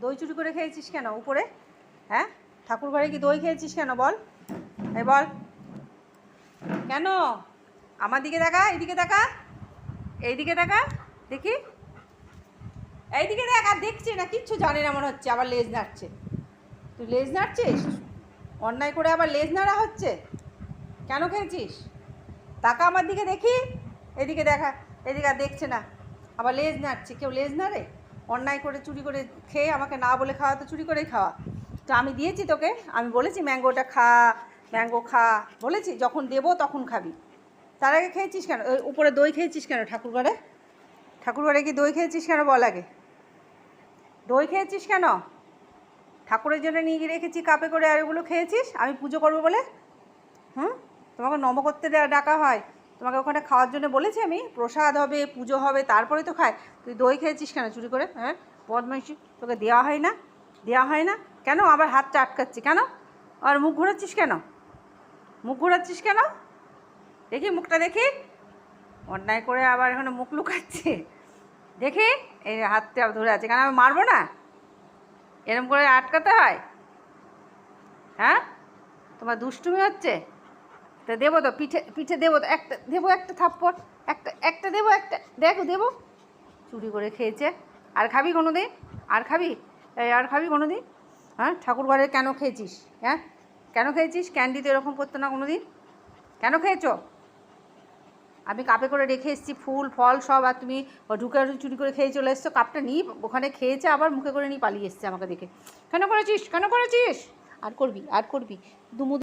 দই চুরি করে খেয়েছিস কেন উপরে? হ্যাঁ? ঠাকুর ঘরে কি দই খেয়েছিস কেন বল? এই বল। কেন? আমার দিকে দেখা, এইদিকে দেখা। এইদিকে দেখা, দেখি। এইদিকে দেখ, আর দেখছি না, কিচ্ছু জানে না মনে হচ্ছে, আবার লেজ নাড়ছে। তুই লেজ নাড়ছিস? অন্যায় করে আবার লেজ নাড়া হচ্ছে? কেন খেয়েছিস? তাকা আমার দিকে দেখি। এদিকে দেখা, এদিকে আর দেখছে না। আবার লেজ নাড়ছে। কেউ লেজ নাড়ে? অন্যায় করে চুরি করে খেয়ে আমাকে না বলে খাওয়া তো চুরি করেই খাওয়া। তো আমি দিয়েছি তোকে, আমি বলেছি, ম্যাঙ্গোটা খা, ম্যাঙ্গো খা। বলেছি, যখন দেবো তখন খাবি। তার আগে খেয়েছিস কেন? ওই উপরে দই খেয়েছিস কেন ঠাকুরঘরে ঠাকুরঘরে কি দই খেয়েছিস কেন বল আগে। দই খেয়েছিস কেন? ঠাকুরের জন্য নিয়ে গিয়ে রেখেছি কাপে করে, আর ওগুলো খেয়েছিস? আমি পুজো করব বলে? হুম? তোমাকে নম করতে ডাকা হয়। তোমাকে ওখানে খাওয়ার জন্য বলেছি আমি, প্রসাদ হবে, পুজো হবে তারপরে তো খায়। তুই দই খেয়েছিস কেন চুরি করে? হ্যাঁ? বদমাইশি, তোকে দেওয়া হয় না? দেওয়া হয় না? কেন? আবার হাতটা আটকাচ্ছি কেন? আর মুখ ঘোরাচ্ছিস কেন? মুখ ঘোরাচ্ছিস কেন? দেখি মুখটা, দেখি। অন্যায় করে আবার এখানে মুখ লুকাচ্ছে। দেখি, এই হাতটা ধরে আছে। কেন, আমি মারবো না? এরম করে আটকাতে হয়? হ্যাঁ? তোমার দুষ্টুমি হচ্ছে? তো দেবো তো, পিঠে পিঠে দেবো তো, একটা, দেবো একটা থাপ্পড়, একটা একটা দেবো, একটা, দেখো, দেবো। চুরি করে খেয়েছে। আর খাবি কোনো দিন আর খাবি? আর খাবি কোনো দিন হ্যাঁ ঠাকুর ঘরে কেন খেয়েছিস? হ্যাঁ? কেন খেয়েছিস? ক্যান্ডি তো এরকম করতো না কোনো দিন কেন খেয়েছো? আমি কাপে করে রেখে এসেছি, ফুল, ফল সব, আর তুমি ঢুকে চুরি করে খেয়ে চলে এসছো, কাপটা নিয়ে ওখানে খেয়েছে, আবার মুখে করে নিয়ে পালিয়ে এসছে আমাকে দেখে। কেন করেছিস? কেন করেছিস? আর করবি আর করবি। দুমু